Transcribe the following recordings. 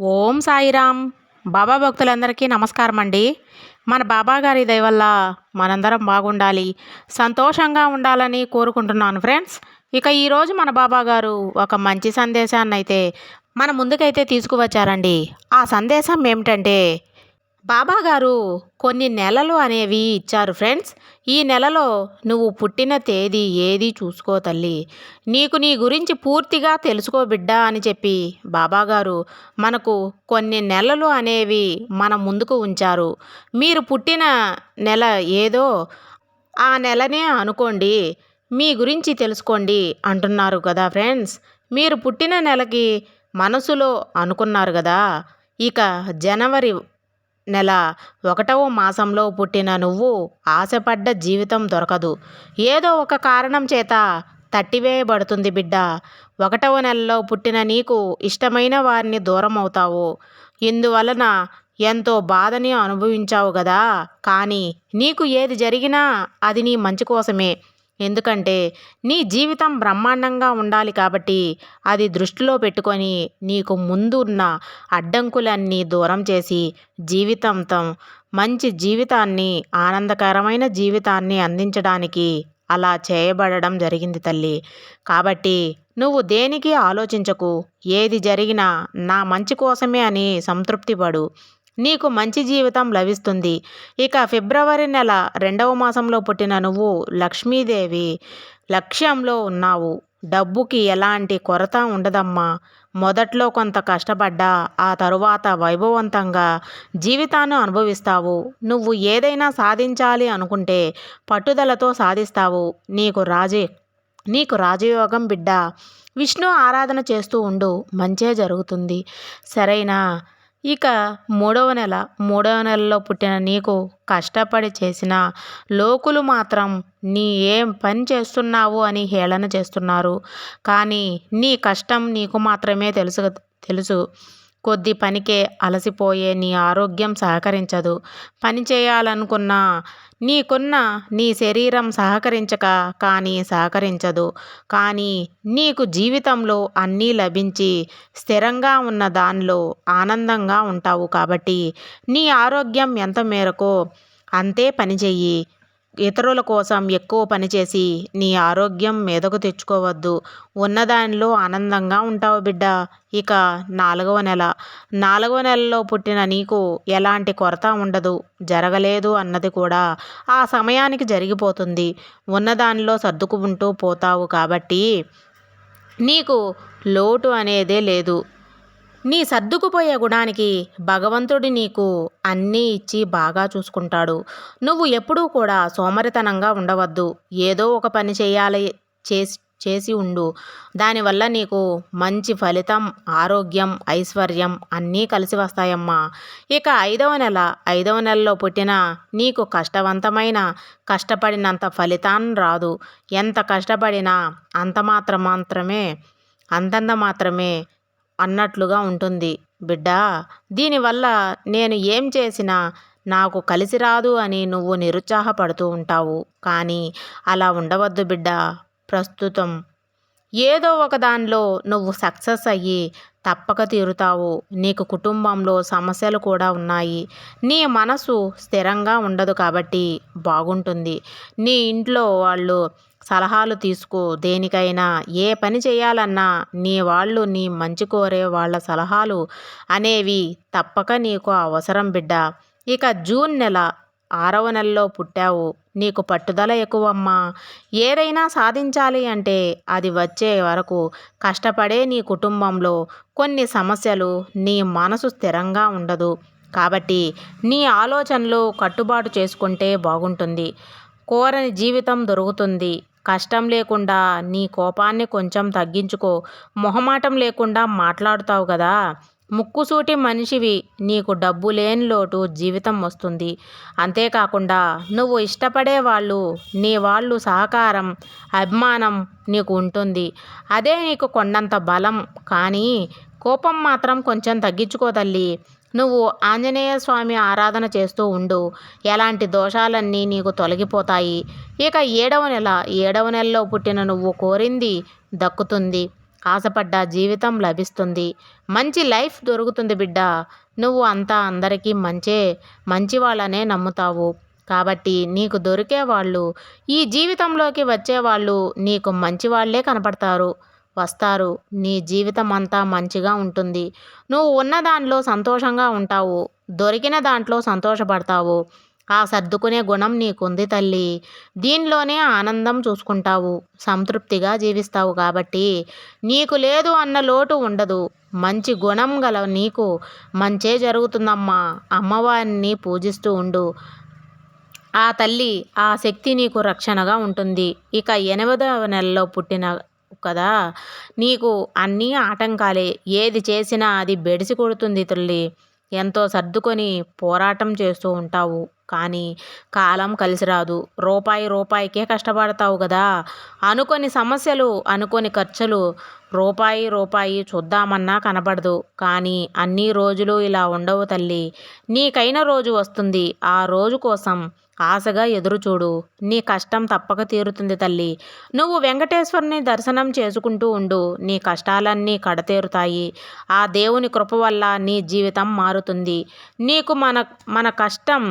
ఓం సాయిరామ్. బాబా భక్తులందరికీ నమస్కారం అండి మన బాబా గారి వల్ల మనందరం బాగుండాలి సంతోషంగా ఉండాలని కోరుకుంటున్నాను ఫ్రెండ్స్. ఇక ఈరోజు మన బాబా గారు ఒక మంచి సందేశాన్ని అయితే మన ముందుకైతే తీసుకువచ్చారండి. ఆ సందేశం ఏమిటంటే బాబా గారు కొన్ని నెలలు అనేవి ఇచ్చారు ఫ్రెండ్స్. ఈ నెలలో నువ్వు పుట్టిన తేదీ ఏది చూసుకో తల్లి. నీకు నీ గురించి పూర్తిగా తెలుసుకో బిడ్డా అని చెప్పి బాబాగారు మనకు కొన్ని నెలలు అనేవి మన ముందుకు ఉంచారు. మీరు పుట్టిన నెల ఏదో ఆ నెలనే అనుకోండి మీ గురించి తెలుసుకోండి అంటున్నారు కదా ఫ్రెండ్స్. మీరు పుట్టిన నెలకి మనసులో అనుకున్నారు కదా. ఇక జనవరి నెల ఒకటవ మాసంలో పుట్టిన నువ్వు ఆశపడ్డ జీవితం దొరకదు. ఏదో ఒక కారణం చేత తట్టివేయబడుతుంది బిడ్డ. ఒకటవ నెలలో పుట్టిన నీకు ఇష్టమైన వారిని దూరం అవుతావు. ఇందువలన ఎంతో బాధని అనుభవించావు కదా కానీ నీకు ఏది జరిగినా అది నీ మంచి కోసమే. ఎందుకంటే నీ జీవితం బ్రహ్మాండంగా ఉండాలి కాబట్టి అది దృష్టిలో పెట్టుకొని నీకు ముందున్న అడ్డంకులన్నీ దూరం చేసి జీవితంతో మంచి జీవితాన్ని ఆనందకరమైన జీవితాన్ని అందించడానికి అలా చేయబడడం జరిగింది తల్లి. కాబట్టి నువ్వు దేనికి ఆలోచించకు? ఏది జరిగినా నా మంచి కోసమే అని సంతృప్తి పడు నీకు మంచి జీవితం లభిస్తుంది. ఇక ఫిబ్రవరి నెల రెండవ మాసంలో పుట్టిన నువ్వు లక్ష్మీదేవి లక్ష్యంలో ఉన్నావు. డబ్బుకి ఎలాంటి కొరత ఉండదమ్మా. మొదట్లో కొంత కష్టపడ్డా ఆ తరువాత వైభవవంతంగా జీవితాన్ని అనుభవిస్తావు. నువ్వు ఏదైనా సాధించాలి అనుకుంటే పట్టుదలతో సాధిస్తావు. నీకు రాజే నీకు రాజయోగం బిడ్డ. విష్ణు ఆరాధన చేస్తూ ఉండు మంచే జరుగుతుంది. సరైన? ఇక మూడవ నెల మూడవ నెలలో పుట్టిన నీకు కష్టపడి చేసిన లోకులు మాత్రం నీ ఏం పని చేస్తున్నావు అని హేళన చేస్తున్నారు. కానీ నీ కష్టం నీకు మాత్రమే తెలుసు తెలుసు. కొద్ది పనికే అలసిపోయే నీ ఆరోగ్యం సహకరించదు. పని చేయాలనుకున్న నీకున్న నీ శరీరం సహకరించక కానీ సహకరించదు. కానీ నీకు జీవితంలో అన్నీ లభించి స్థిరంగా ఉన్న దానిలో ఆనందంగా ఉంటావు కాబట్టి నీ ఆరోగ్యం ఎంత మేరకో అంతే పని చెయ్యి. ఇతరుల కోసం ఎక్కువ పనిచేసి నీ ఆరోగ్యం మీదకు తెచ్చుకోవద్దు. ఉన్నదానిలో ఆనందంగా ఉంటావు బిడ్డ. ఇక నాలుగవ నెల. నాలుగవ నెలలో పుట్టిన నీకు ఎలాంటి కొరత ఉండదు. జరగలేదు అన్నది కూడా ఆ సమయానికి జరిగిపోతుంది. ఉన్నదానిలో సర్దుకుంటూ పోతావు కాబట్టి నీకు లోటు అనేదే లేదు. నీ సర్దుకుపోయే గుణానికి భగవంతుడి నీకు అన్నీ ఇచ్చి బాగా చూసుకుంటాడు. నువ్వు ఎప్పుడూ కూడా సోమరితనంగా ఉండవద్దు. ఏదో ఒక పని చేయాలి చేసి చేసి ఉండు. దానివల్ల నీకు మంచి ఫలితం ఆరోగ్యం ఐశ్వర్యం అన్నీ కలిసి వస్తాయమ్మా. ఇక ఐదవ నెల ఐదవ నెలలో పుట్టిన నీకు కష్టవంతమైన కష్టపడినంత ఫలితాన్ని రాదు. ఎంత కష్టపడినా అంత మాత్రం మాత్రమే అంతంత మాత్రమే అన్నట్లుగా ఉంటుంది. బిడ్డ దీనివల్ల నేను ఏం చేసినా నాకు కలిసి రాదు అని నువ్వు నిరుత్సాహపడుతూ ఉంటావు. కానీ అలా ఉండవద్దు బిడ్డ. ప్రస్తుతం ఏదో ఒక దానిలో నువ్వు సక్సెస్ అయ్యి తప్పక తీరుతావు. నీకు కుటుంబంలో సమస్యలు కూడా ఉన్నాయి. నీ మనసు స్థిరంగా ఉండదు కాబట్టి బాగుంటుంది. నీ ఇంట్లో వాళ్ళు సలహాలు తీసుకో. దేనికైనా ఏ పని చేయాలన్నా నీ వాళ్ళు నీ మంచి కోరే వాళ్ళ సలహాలు అనేవి తప్పక నీకు అవసరం బిడ్డ. ఇక జూన్ నెల ఆరవ నెలలో పుట్టావు. నీకు పట్టుదల ఎక్కువమ్మా. ఏదైనా సాధించాలి అంటే అది వచ్చే వరకు కష్టపడే నీ కుటుంబంలో కొన్ని సమస్యలు నీ మనసు స్థిరంగా ఉండదు. కాబట్టి నీ ఆలోచనలు కట్టుబాటు చేసుకుంటే బాగుంటుంది. కోరని జీవితం దొరుకుతుంది. కష్టం లేకుండా నీ కోపాన్ని కొంచెం తగ్గించుకో. మొహమాటం లేకుండా మాట్లాడుతావు కదా. ముక్కుసూటి మనిషివి నీకు డబ్బు లేని లోటు జీవితం వస్తుంది. అంతేకాకుండా నువ్వు ఇష్టపడే వాళ్ళు నీ వాళ్ళు సహకారం అభిమానం నీకు ఉంటుంది. అదే నీకు కొండంత బలం. కానీ కోపం మాత్రం కొంచెం తగ్గించుకో తల్లి. నువ్వు ఆంజనేయ స్వామి ఆరాధన చేస్తూ ఉండు. ఎలాంటి దోషాలన్నీ నీకు తొలగిపోతాయి. ఇక ఏడవ నెల ఏడవ నెలలో పుట్టిన నువ్వు కోరింది దక్కుతుంది. ఆశపడ్డ జీవితం లభిస్తుంది. మంచి లైఫ్ దొరుకుతుంది బిడ్డ. నువ్వు అంతా అందరికీ మంచే మంచి వాళ్ళనే నమ్ముతావు. కాబట్టి నీకు దొరికే వాళ్ళు ఈ జీవితంలోకి వచ్చేవాళ్ళు నీకు మంచి వాళ్ళే కనపడతారు. వస్తారు. నీ జీవితం అంతా మంచిగా ఉంటుంది. నువ్వు ఉన్న దాంట్లో సంతోషంగా ఉంటావు. దొరికిన దాంట్లో సంతోషపడతావు. ఆ సర్దుకునే గుణం నీకుంది తల్లి. దీనిలోనే ఆనందం చూసుకుంటావు సంతృప్తిగా జీవిస్తావు కాబట్టి నీకు లేదు అన్న లోటు ఉండదు. మంచి గుణం గల నీకు మంచే జరుగుతుందమ్మా. అమ్మవారిని పూజిస్తూ ఉండు. ఆ తల్లి ఆ శక్తి నీకు రక్షణగా ఉంటుంది. ఇక ఎనిమిదవ నెలలో పుట్టిన కదా నీకు అన్నీ ఆటంకాలే. ఏది చేసినా అది బెడిసి కొడుతుంది తల్లి. ఎంతో సర్దుకొని పోరాటం చేస్తూ ఉంటావు. కానీ కాలం కలిసి రాదు. రూపాయి రూపాయికే కష్టపడతావు కదా అనుకొని సమస్యలు అనుకొని ఖర్చులు రూపాయి రూపాయి చూద్దామన్నా కనబడదు. కానీ అన్ని రోజులు ఇలా ఉండవు తల్లి. నీకైన రోజు వస్తుంది. ఆ రోజు కోసం ఆశగా ఎదురుచూడు. నీ కష్టం తప్పక తీరుతుంది తల్లి. నువ్వు వెంకటేశ్వరుని దర్శనం చేసుకుంటూ ఉండు. నీ కష్టాలన్నీ కడతేరుతాయి. ఆ దేవుని కృప వల్ల నీ జీవితం మారుతుంది. నీకు మన మన కష్టం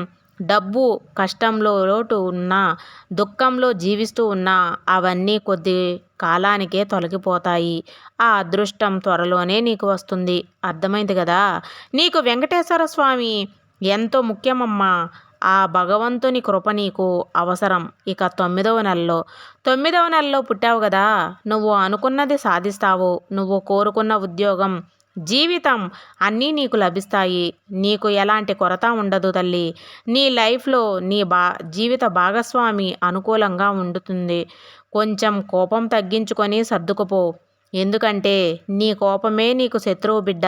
డబ్బు కష్టంలో లోటు ఉన్నా దుఃఖంలో జీవిస్తూ ఉన్నా అవన్నీ కొద్ది కాలానికే తొలగిపోతాయి. ఆ అదృష్టం త్వరలోనే నీకు వస్తుంది. అర్థమైంది కదా? నీకు వెంకటేశ్వర స్వామి ఎంతో ముఖ్యమమ్మా. ఆ భగవంతుని కృప నీకు అవసరం. ఇక తొమ్మిదవ నెలలో. తొమ్మిదవ నెలలో పుట్టావు కదా? నువ్వు అనుకున్నది సాధిస్తావు. నువ్వు కోరుకున్న ఉద్యోగం జీవితం అన్నీ నీకు లభిస్తాయి. నీకు ఎలాంటి కొరత ఉండదు తల్లి. నీ లైఫ్లో నీ బా జీవిత భాగస్వామి అనుకూలంగా ఉండుతుంది. కొంచెం కోపం తగ్గించుకొని సర్దుకుపో. ఎందుకంటే నీ కోపమే నీకు శత్రువు బిడ్డ.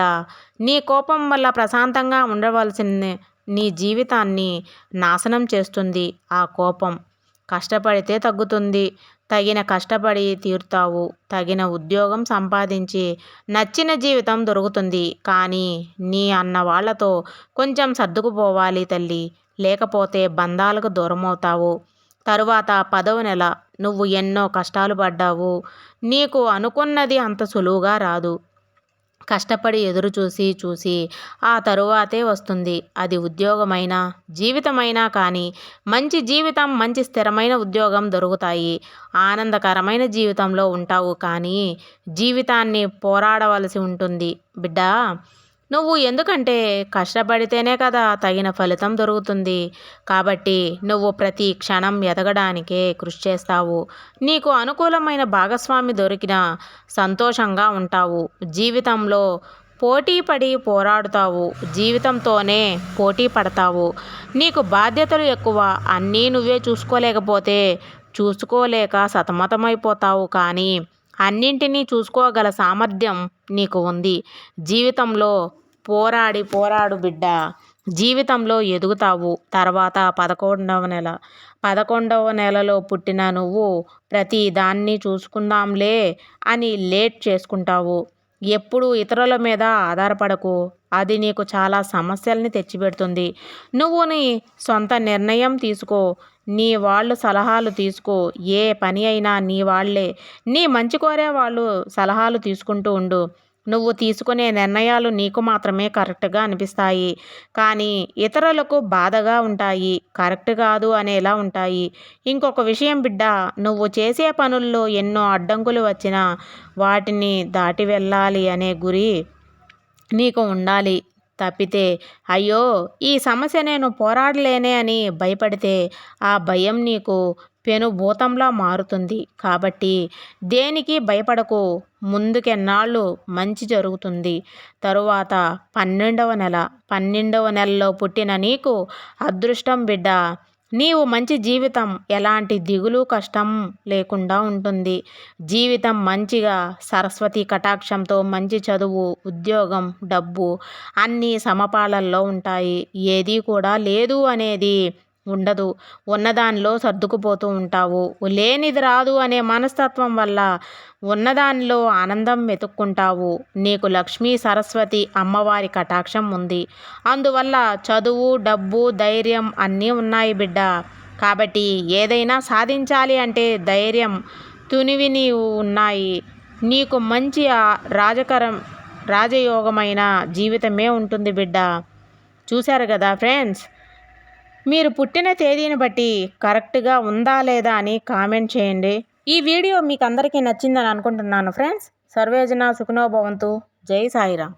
నీ కోపం వల్ల ప్రశాంతంగా ఉండవలసిన నీ జీవితాన్ని నాశనం చేస్తుంది ఆ కోపం. కష్టపడితే తగ్గుతుంది. తగిన కష్టపడి తీరుతావు తగిన ఉద్యోగం సంపాదించి నచ్చిన జీవితం దొరుకుతుంది. కానీ నీ అన్న వాళ్ళతో కొంచెం సర్దుకుపోవాలి తల్లి. లేకపోతే బంధాలకు దూరమవుతావు. తరువాత పదవ నెల నువ్వు ఎన్నో కష్టాలు పడ్డావు. నీకు అనుకున్నది అంత సులువుగా రాదు. కష్టపడి ఎదురు చూసి చూసి ఆ తరువాతే వస్తుంది. అది ఉద్యోగమైనా జీవితమైనా కానీ మంచి జీవితం మంచి స్థిరమైన ఉద్యోగం దొరుకుతాయి. ఆనందకరమైన జీవితంలో ఉంటావు కానీ జీవితాన్ని పోరాడవలసి ఉంటుంది. బిడ్డ నువ్వు ఎందుకంటే కష్టపడితేనే కదా తగిన ఫలితం దొరుకుతుంది. కాబట్టి నువ్వు ప్రతి క్షణం ఎదగడానికే కృషి చేస్తావు. నీకు అనుకూలమైన భాగస్వామి దొరికిన సంతోషంగా ఉంటావు. జీవితంలో పోటీ పడి పోరాడుతావు. జీవితంతోనే పోటీ పడతావు. నీకు బాధ్యతలు ఎక్కువ. అన్నీ నువ్వే చూసుకోలేకపోతే చూసుకోలేక సతమతమైపోతావు. కానీ అన్నింటినీ చూసుకోగల సామర్థ్యం నీకు ఉంది. జీవితంలో పోరాడి పోరాడు బిడ్డ. జీవితంలో ఎదుగుతావు. తర్వాత పదకొండవ నెల. పదకొండవ నెలలో పుట్టిన నువ్వు ప్రతి దాన్ని చూసుకుందాంలే అని లేట్ చేసుకుంటావు. ఎప్పుడు ఇతరుల మీద ఆధారపడకు. అది నీకు చాలా సమస్యల్ని తెచ్చిపెడుతుంది. నువ్వు నీ సొంత నిర్ణయం తీసుకో. నీ వాళ్ళు సలహాలు తీసుకో. ఏ పని అయినా నీ వాళ్ళే. నీ మంచి కోరే వాళ్ళు సలహాలు తీసుకుంటూ ఉండు. నువ్వు తీసుకునే నిర్ణయాలు నీకు మాత్రమే కరెక్ట్గా అనిపిస్తాయి. కానీ ఇతరులకు బాధగా ఉంటాయి. కరెక్ట్ కాదు అనేలా ఉంటాయి. ఇంకొక విషయం బిడ్డ నువ్వు చేసే పనుల్లో ఎన్నో అడ్డంకులు వచ్చినా వాటిని దాటి వెళ్ళాలి అనే గురి నీకు ఉండాలి. తప్పితే అయ్యో ఈ సమస్య నేను పోరాడలేనే అని భయపడితే ఆ భయం నీకు పెనుభూతంలా మారుతుంది. కాబట్టి దేనికి భయపడకు. ముందుకెన్నాళ్ళు మంచి జరుగుతుంది. తరువాత పన్నెండవ నెల. పన్నెండవ నెలలో పుట్టిన నీకు అదృష్టం బిడ్డ. నీవు మంచి జీవితం ఎలాంటి దిగులు కష్టం లేకుండా ఉంటుంది. జీవితం మంచిగా సరస్వతి కటాక్షంతో మంచి చదువు ఉద్యోగం డబ్బు అన్నీ సమపాలల్లో ఉంటాయి. ఏదీ కూడా లేదు అనేది ఉండదు. ఉన్నదానిలో సర్దుకుపోతూ ఉంటావు. లేనిది రాదు అనే మనస్తత్వం వల్ల ఉన్నదానిలో ఆనందం వెతుక్కుంటావు. నీకు లక్ష్మీ సరస్వతి అమ్మవారి కటాక్షం ఉంది. అందువల్ల చదువు డబ్బు ధైర్యం అన్నీ ఉన్నాయి బిడ్డ. కాబట్టి ఏదైనా సాధించాలి అంటే ధైర్యం తునివి నీవు ఉన్నాయి. నీకు మంచి రాజకరం రాజయోగమైన జీవితమే ఉంటుంది బిడ్డ. చూశారు కదా ఫ్రెండ్స్? మీరు పుట్టిన తేదీని బట్టి కరెక్ట్గా ఉందా లేదా అని కామెంట్ చేయండి. ఈ వీడియో మీకు అందరికీ నచ్చిందని అనుకుంటున్నాను ఫ్రెండ్స్. సర్వేజన సుఖనోభవంతు జై సాయిరామ్.